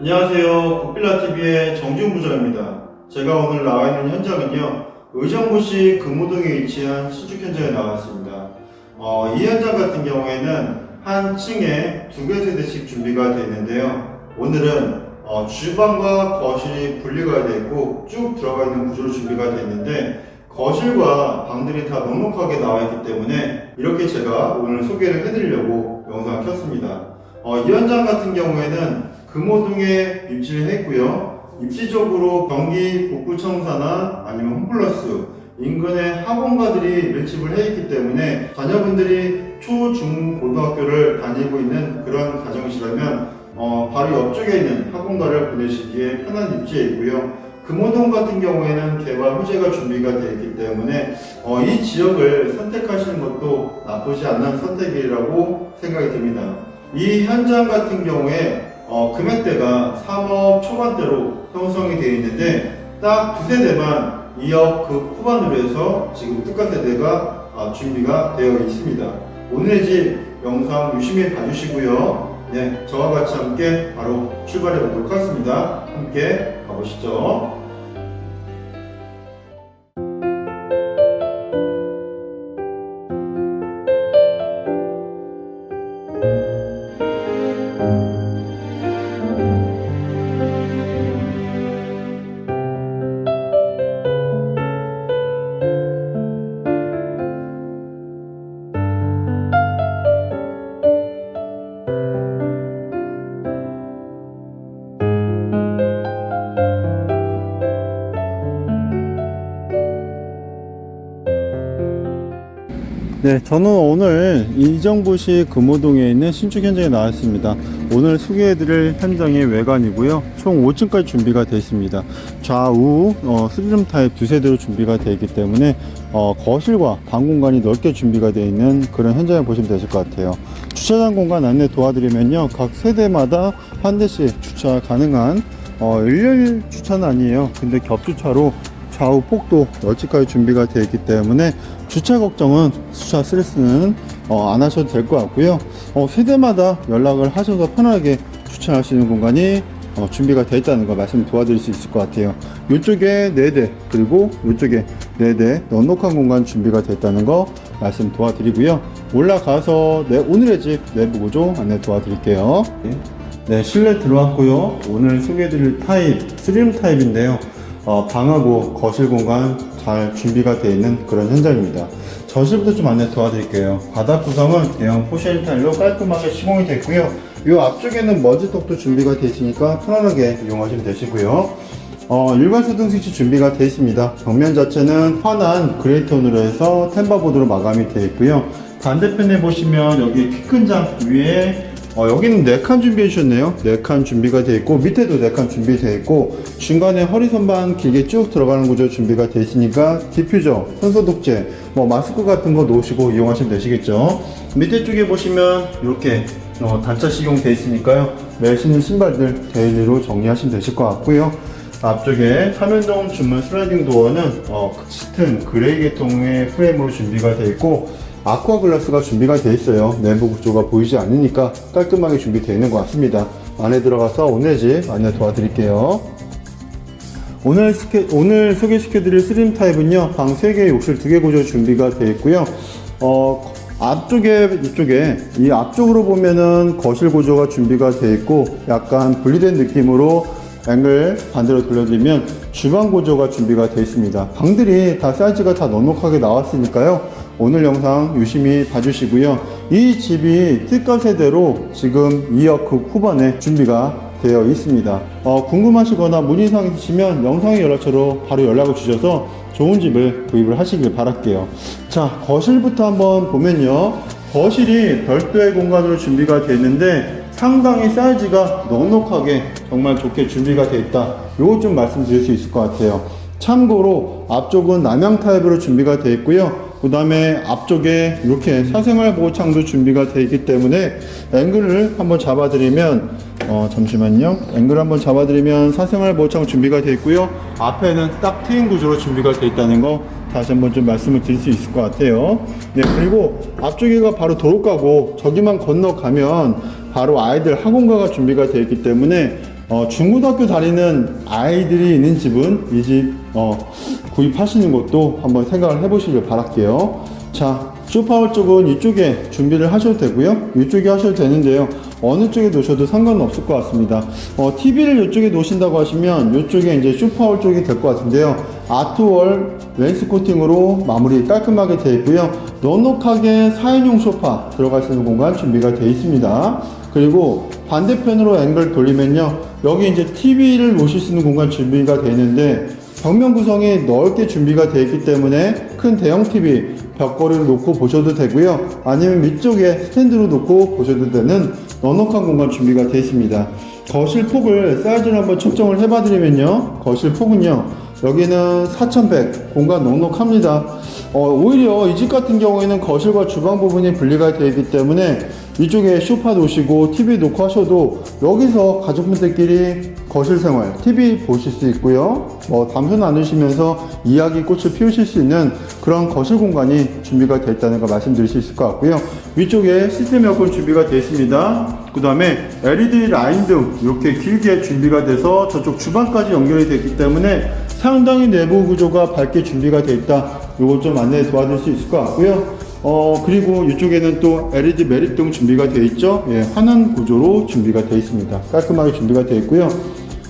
안녕하세요. 국빌라TV의 정지훈 부장입니다. 제가 오늘 나와 있는 현장은요, 의정부시 금호동에 위치한 신축 현장에 나왔습니다. 어, 이 현장 같은 경우에는 한 층에 두 개 세대씩 준비가 되어 있는데요. 오늘은 어, 주방과 거실이 분리가 되어 있고 쭉 들어가 있는 구조로 준비가 되어 있는데 거실과 방들이 다 넉넉하게 나와 있기 때문에 이렇게 제가 오늘 소개를 해드리려고 영상을 켰습니다. 어, 이 현장 같은 경우에는 금호동에 위치를 했고요. 입지적으로 경기 북구청사나 아니면 홈플러스 인근의 학원가들이 밀집을 해 있기 때문에 자녀분들이 초, 중, 고등학교를 다니고 있는 그런 가정이시라면 어, 바로 옆쪽에 있는 학원가를 보내시기에 편한 입지에 있고요. 금호동 같은 경우에는 개발 호재가 준비가 되어 있기 때문에 어, 이 지역을 선택하시는 것도 나쁘지 않은 선택이라고 생각이 듭니다. 이 현장 같은 경우에 어, 금액대가 3억 초반대로 형성이 되어 있는데 딱 두 세 대만 2억 그 후반으로 해서 지금 특가 세 대가 어, 준비가 되어 있습니다. 오늘의 집 영상 유심히 봐주시고요. 네, 저와 같이 함께 바로 출발해 보도록 하겠습니다. 함께 가보시죠. 네, 저는 오늘 이정부시 금호동에 있는 신축 현장에 나왔습니다. 오늘 소개해드릴 현장의 외관이고요. 총 5층까지 준비가 되어 있습니다. 좌우 어, 스리름 타입 두 세 대로 준비가 되어 있기 때문에 어, 거실과 방 공간이 넓게 준비가 되어 있는 그런 현장을 보시면 되실 것 같아요. 주차장 공간 안내 도와드리면요. 각 세대마다 한 대씩 주차 가능한 어, 일렬 주차는 아니에요. 근데 겹주차로 좌우 폭도 널찍하게 준비가 되어 있기 때문에 주차 걱정은 주차 스트레스는 어, 안 하셔도 될 것 같고요. 어, 세대마다 연락을 하셔서 편하게 주차할 수 있는 공간이 어, 준비가 되어 있다는 거 말씀 도와드릴 수 있을 것 같아요. 이쪽에 4대 그리고 이쪽에 4대 넉넉한 공간 준비가 있다는 거 말씀 도와드리고요. 올라가서 네, 오늘의 집 내부 구조 안내 도와드릴게요. 네, 실내 들어왔고요. 오늘 소개해드릴 타입, 스림 타입인데요. 어, 방하고 거실 공간 잘 준비가 되어 있는 그런 현장입니다. 저실부터 좀 안내 도와드릴게요. 바닥 구성은 대형 포시엔 타일로 깔끔하게 시공이 됐고요. 이 앞쪽에는 머지턱도 준비가 되어 있으니까 편안하게 이용하시면 되시고요. 어, 일괄 수등 스위치 준비가 되어 있습니다. 벽면 자체는 환한 그레이 톤으로 해서 템바보드로 마감이 되어 있고요. 반대편에 보시면 여기 키 큰 장 위에 어, 여기는 4칸 준비해 주셨네요. 4칸 준비가 되어 있고, 밑에도 4칸 준비되어 있고, 중간에 허리 선반 길게 쭉 들어가는 구조 준비가 되어 있으니까, 디퓨저, 손소독제, 뭐, 마스크 같은 거 놓으시고 이용하시면 되시겠죠. 밑에 쪽에 보시면, 이렇게, 어, 단차 식용되어 있으니까요. 매일 신는 신발들 데일리로 정리하시면 되실 것 같고요. 앞쪽에 3연동 주문 슬라이딩 도어는 어, 짙은 그레이 계통의 프레임으로 준비가 되어 있고 아쿠아 글라스가 준비가 되어 있어요. 내부 구조가 보이지 않으니까 깔끔하게 준비되어 있는 것 같습니다. 안에 들어가서 오늘 집 안내 도와드릴게요. 오늘, 스케, 오늘 소개시켜드릴 스림 타입은요, 방 3개, 욕실 2개 구조 준비가 되어 있고요. 어, 앞쪽에, 이쪽에, 이 앞쪽으로 보면은 거실 구조가 준비가 되어 있고, 약간 분리된 느낌으로 앵글 반대로 돌려드리면 주방 구조가 준비가 되어 있습니다. 방들이 다 사이즈가 다 넉넉하게 나왔으니까요. 오늘 영상 유심히 봐주시고요. 이 집이 특가 세대로 지금 2억 그 후반에 준비가 되어 있습니다. 어, 궁금하시거나 문의사항 있으시면 영상의 연락처로 바로 연락을 주셔서 좋은 집을 구입을 하시길 바랄게요. 자, 거실부터 한번 보면요. 거실이 별도의 공간으로 준비가 되어 있는데 상당히 사이즈가 넉넉하게 정말 좋게 준비가 되어 있다. 요것 좀 말씀드릴 수 있을 것 같아요. 참고로 앞쪽은 남향 타입으로 준비가 되어 있고요. 그 다음에 앞쪽에 이렇게 사생활 보호창도 준비가 되어 있기 때문에 앵글을 한번 잡아드리면 어 잠시만요. 앵글 한번 잡아드리면 사생활 보호창 준비가 되어 있고요. 앞에는 딱 트인 구조로 준비가 되어 있다는 거 다시 한번 좀 말씀을 드릴 수 있을 것 같아요. 네 그리고 앞쪽에가 바로 도로가고 저기만 건너가면 바로 아이들 학원가가 준비가 되어 있기 때문에 어, 중고등학교 다니는 아이들이 있는 집은 이집 어, 구입하시는 것도 한번 생각을 해보시길 바랄게요. 자, 쇼파월 쪽은 이쪽에 준비를 하셔도 되고요. 이쪽에 하셔도 되는데요. 어느 쪽에 놓으셔도 상관은 없을 것 같습니다. 어, TV를 이쪽에 놓으신다고 하시면 이쪽에 이제 쇼파월 쪽이 될 것 같은데요. 아트월 렌스 코팅으로 마무리 깔끔하게 되어 있고요. 넉넉하게 4인용 소파 들어갈 수 있는 공간 준비가 되어 있습니다. 그리고 반대편으로 앵글 돌리면요. 여기 이제 TV를 놓으실 수 있는 공간 준비가 되어 있는데 벽면 구성이 넓게 준비가 되어 있기 때문에 큰 대형 TV 벽걸이를 놓고 보셔도 되고요. 아니면 위쪽에 스탠드로 놓고 보셔도 되는 넉넉한 공간 준비가 되어 있습니다. 거실 폭을 사이즈를 한번 측정을 해봐드리면요. 거실 폭은요. 여기는 4100 공간 넉넉합니다. 어, 오히려 이 집 같은 경우에는 거실과 주방 부분이 분리가 되어 있기 때문에 이쪽에 소파 놓으시고 TV 놓고 하셔도 여기서 가족분들끼리 거실 생활, TV 보실 수 있고요. 뭐 담소 나누시면서 이야기 꽃을 피우실 수 있는 그런 거실 공간이 준비가 되어 있다는 거 말씀드릴 수 있을 것 같고요. 위쪽에 시스템 에어컨 준비가 되어 있습니다. 그 다음에 LED 라인 등 이렇게 길게 준비가 돼서 저쪽 주방까지 연결이 되기 때문에 상당히 내부 구조가 밝게 준비가 되어 있다. 이걸 좀 안내 도와드릴 수 있을 것 같고요. 어 그리고 이쪽에는 또 LED 매립등 준비가 되어 있죠. 예, 환한 구조로 준비가 되어 있습니다. 깔끔하게 준비가 되어 있고요.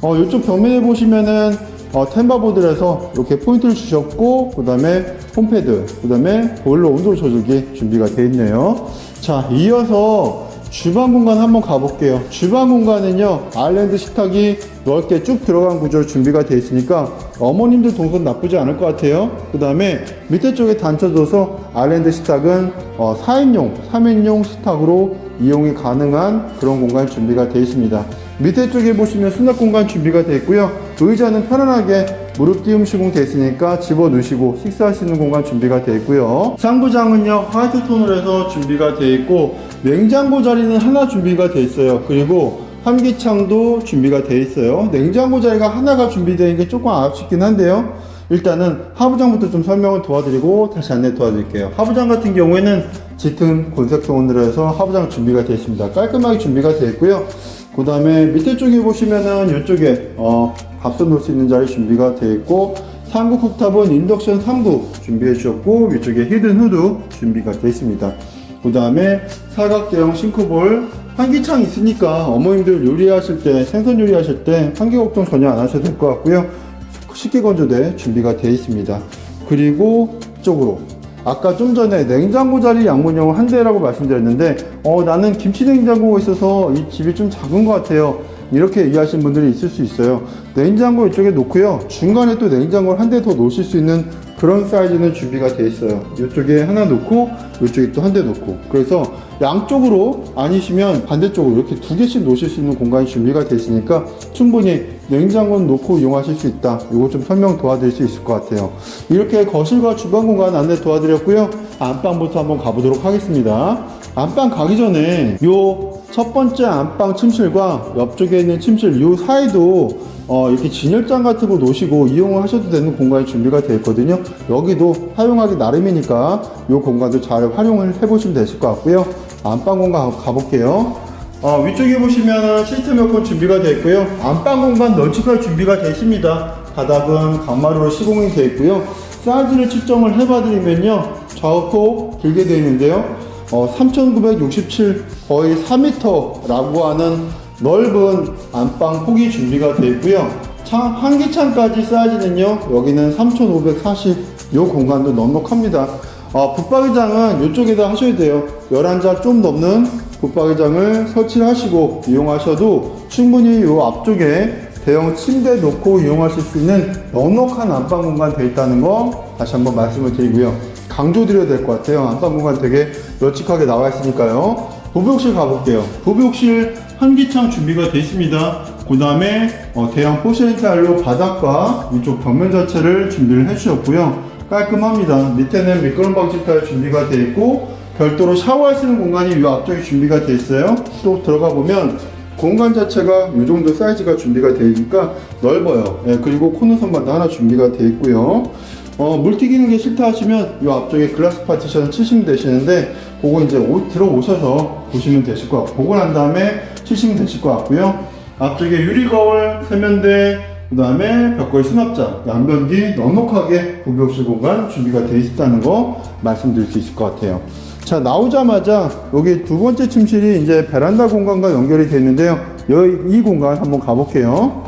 어 이쪽 벽면에 보시면은 어, 템바보드에서 이렇게 포인트를 주셨고 그 다음에 홈패드 그 다음에 보일러 온도 조절기 준비가 되어 있네요. 자 이어서 주방 공간 한번 가볼게요. 주방 공간은요, 아일랜드 식탁이 넓게 쭉 들어간 구조로 준비가 되어 있으니까 어머님들 동선 나쁘지 않을 것 같아요. 그 다음에 밑에 쪽에 단쳐줘서 아일랜드 식탁은 어, 4인용, 3인용 식탁으로 이용이 가능한 그런 공간 준비가 되어 있습니다. 밑에 쪽에 보시면 수납 공간 준비가 되어 있고요. 의자는 편안하게 무릎 띄움 시공 되어 있으니까 집어 넣으시고 식사할 수 있는 공간 준비가 되어 있고요. 상부장은요, 화이트 톤으로 해서 준비가 되어 있고, 냉장고 자리는 하나 준비가 되어 있어요. 그리고 환기창도 준비가 되어 있어요. 냉장고 자리가 하나가 준비되어 있는 게 조금 아쉽긴 한데요. 일단은 하부장부터 좀 설명을 도와드리고 다시 안내 도와드릴게요. 하부장 같은 경우에는 짙은 곤색톤으로 해서 하부장 준비가 되어 있습니다. 깔끔하게 준비가 되어 있고요. 그 다음에 밑에 쪽에 보시면은 이쪽에 어, 밥솥 놓을 수 있는 자리 준비가 되어 있고 상구 쿡탑은 인덕션 3구 준비해 주셨고 위쪽에 히든 후드 준비가 되어 있습니다. 그 다음에 사각대형 싱크볼 환기창 있으니까 어머님들 요리하실 때 생선 요리하실 때 환기 걱정 전혀 안 하셔도 될 것 같고요. 식기 건조대 준비가 되어 있습니다. 그리고 이쪽으로 아까 좀 전에 냉장고 자리 양문형 한 대라고 말씀드렸는데 어 나는 김치 냉장고가 있어서 이 집이 좀 작은 것 같아요. 이렇게 얘기하시는 분들이 있을 수 있어요. 냉장고 이쪽에 놓고요. 중간에 또 냉장고를 한 대 더 놓으실 수 있는 그런 사이즈는 준비가 되어 있어요. 이쪽에 하나 놓고 이쪽에 또 한 대 놓고 그래서 양쪽으로 아니시면 반대쪽으로 이렇게 두 개씩 놓으실 수 있는 공간이 준비가 되어 있으니까 충분히 냉장고는 놓고 이용하실 수 있다. 이거 좀 설명 도와드릴 수 있을 것 같아요. 이렇게 거실과 주방 공간 안내 도와드렸고요. 안방부터 한번 가보도록 하겠습니다. 안방 가기 전에 요 첫 번째 안방 침실과 옆쪽에 있는 침실 요 사이도 어, 이렇게 진열장 같은 거 놓으시고 이용을 하셔도 되는 공간이 준비가 되어 있거든요. 여기도 사용하기 나름이니까 이 공간도 잘 활용을 해보시면 되실 것 같고요. 안방 공간 가볼게요. 어, 위쪽에 보시면 시스템 에어컨 준비가 되어 있고요. 안방 공간 널찍할 준비가 되어 있습니다. 바닥은 강마루로 시공이 되어 있고요. 사이즈를 측정을 해봐드리면요. 좌우폭 길게 되어 있는데요. 어, 3967 거의 4m라고 하는 넓은 안방 폭이 준비가 되어 있고요. 창, 환기창까지 사이즈는요, 여기는 3540, 요 공간도 넉넉합니다. 어, 붙박이장은 이쪽에다 하셔야 돼요. 11자 좀 넘는 붙박이장을 설치를 하시고 이용하셔도 충분히 요 앞쪽에 대형 침대 놓고 이용하실 수 있는 넉넉한 안방 공간 되어 있다는 거 다시 한번 말씀을 드리고요. 강조드려야 될 것 같아요. 안방 공간 되게 널찍하게 나와 있으니까요. 부부욕실 가볼게요. 부부욕실 환기창 준비가 되어 있습니다. 그 다음에 대형 포시린 타일로 바닥과 이쪽 벽면 자체를 준비를 해주셨고요. 깔끔합니다. 밑에는 미끄럼 방지 타일 준비가 되어 있고 별도로 샤워할 수 있는 공간이 이 앞쪽에 준비가 되어 있어요. 또 들어가 보면 공간 자체가 이 정도 사이즈가 준비가 되어 있으니까 넓어요. 예, 그리고 코너 선반도 하나 준비가 되어 있고요. 어, 물 튀기는 게 싫다 하시면 이 앞쪽에 글라스 파티션 치시면 되시는데 그거 이제 오- 들어오셔서 보시면 되실 것 같고 보고 난 다음에 치시면 되실 것 같고요. 앞쪽에 유리 거울, 세면대, 그 다음에 벽걸이 수납장, 양변기 넉넉하게 구비욕실 공간 준비가 되어 있다는 거 말씀드릴 수 있을 것 같아요. 자, 나오자마자 여기 두 번째 침실이 이제 베란다 공간과 연결이 되어 있는데요. 여기 이 공간 한번 가볼게요.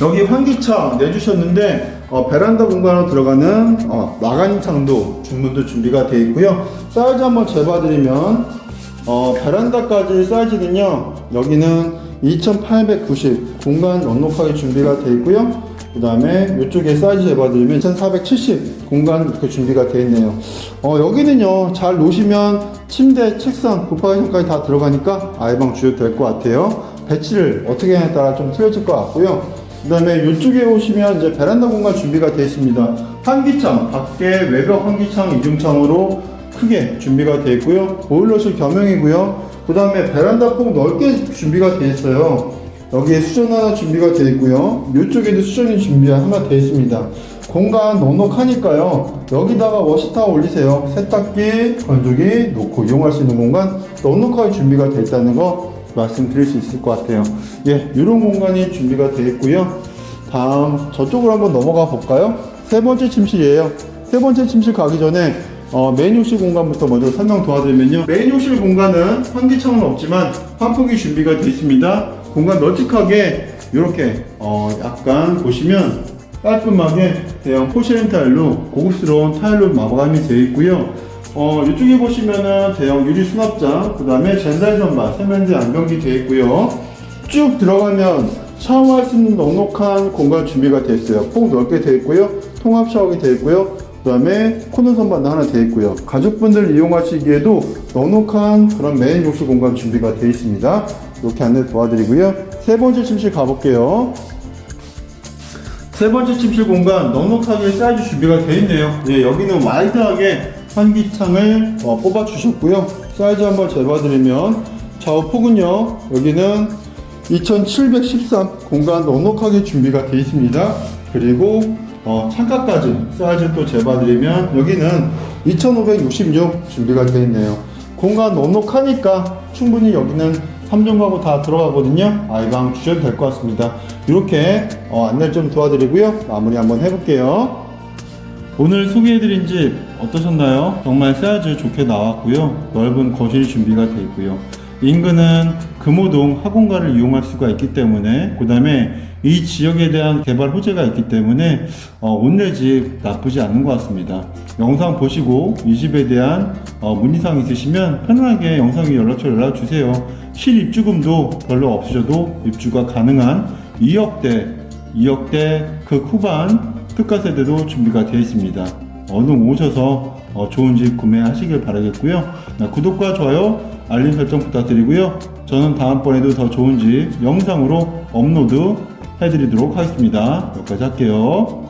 여기 환기창 내주셨는데 어, 베란다 공간으로 들어가는 어, 나가는 창도 중문도 준비가 되어 있고요. 사이즈 한번 재봐드리면 어, 베란다까지 사이즈는요. 여기는 2890 공간 넉넉하게 준비가 되어 있고요. 그 다음에 이쪽에 사이즈 재봐드리면 2470 공간 이렇게 준비가 되어 있네요. 어, 여기는요. 잘 놓으시면 침대, 책상, 붙박이장까지 다 들어가니까 아이방 주셔도 될것 같아요. 배치를 어떻게 하냐에 따라 좀 틀려질 것 같고요. 그 다음에 이쪽에 오시면 이제 베란다 공간 준비가 되어 있습니다. 환기창, 밖에 외벽 환기창 이중창으로 크게 준비가 되어 있고요. 보일러실 겸용이고요. 그 다음에 베란다 폭 넓게 준비가 되어 있어요. 여기에 수전 하나 준비가 되어 있고요. 이쪽에도 수전이 준비가 하나 되어 있습니다. 공간 넉넉하니까요. 여기다가 워시타 올리세요. 세탁기, 건조기 놓고 이용할 수 있는 공간 넉넉하게 준비가 되어 있다는 거 말씀드릴 수 있을 것 같아요. 예, 이런 공간이 준비가 되어 있고요. 다음 저쪽으로 한번 넘어가 볼까요? 세 번째 침실이에요. 세 번째 침실 가기 전에 어, 메인 욕실 공간부터 먼저 설명 도와드리면요. 메인 욕실 공간은 환기창은 없지만 환풍기 준비가 되어 있습니다. 공간 널찍하게 이렇게 어, 약간 보시면 깔끔하게 대형 포시렌 타일로 고급스러운 타일로 마감이 되어 있고요. 어, 이쪽에 보시면은 대형 유리 수납장, 그 다음에 젠달 선반, 세면대 안변기 되어 있고요. 쭉 들어가면 샤워할 수 있는 넉넉한 공간 준비가 되어 있어요. 폭 넓게 되어 있고요. 통합 샤워기 되어 있고요. 그 다음에 코너 선반도 하나 되어 있고요. 가족분들 이용하시기에도 넉넉한 그런 메인 욕실 공간 준비가 되어 있습니다. 이렇게 안내 도와드리고요. 세 번째 침실 가볼게요. 세 번째 침실 공간 넉넉하게 사이즈 준비가 되어 있네요. 예, 여기는 와이드하게 환기창을 어, 뽑아 주셨고요. 사이즈 한번 재봐드리면 좌우 폭은요. 여기는 2713 공간 넉넉하게 준비가 되어 있습니다. 그리고 어, 창가까지 사이즈 또 재봐드리면 여기는 2566 준비가 되어 있네요. 공간 넉넉하니까 충분히 여기는 3종 가구 다 들어가거든요. 아이방 주셔도 될 것 같습니다. 이렇게 어, 안내를 좀 도와드리고요. 마무리 한번 해볼게요. 오늘 소개해드린 집 어떠셨나요? 정말 사이즈 좋게 나왔고요. 넓은 거실이 준비가 되어 있고요. 인근은 금호동 학원가를 이용할 수가 있기 때문에 그 다음에 이 지역에 대한 개발 호재가 있기 때문에 어, 온내 집 나쁘지 않은 것 같습니다. 영상 보시고 이 집에 대한 어, 문의사항 있으시면 편안하게 영상 위 연락처 연락 주세요. 실입주금도 별로 없으셔도 입주가 가능한 2억대 2억대 그 후반 특가 세대도 준비가 되어 있습니다. 얼른 오셔서 어, 좋은 집 구매하시길 바라겠고요. 네, 구독과 좋아요, 알림 설정 부탁드리고요. 저는 다음번에도 더 좋은 집 영상으로 업로드 해드리도록 하겠습니다. 여기까지 할게요.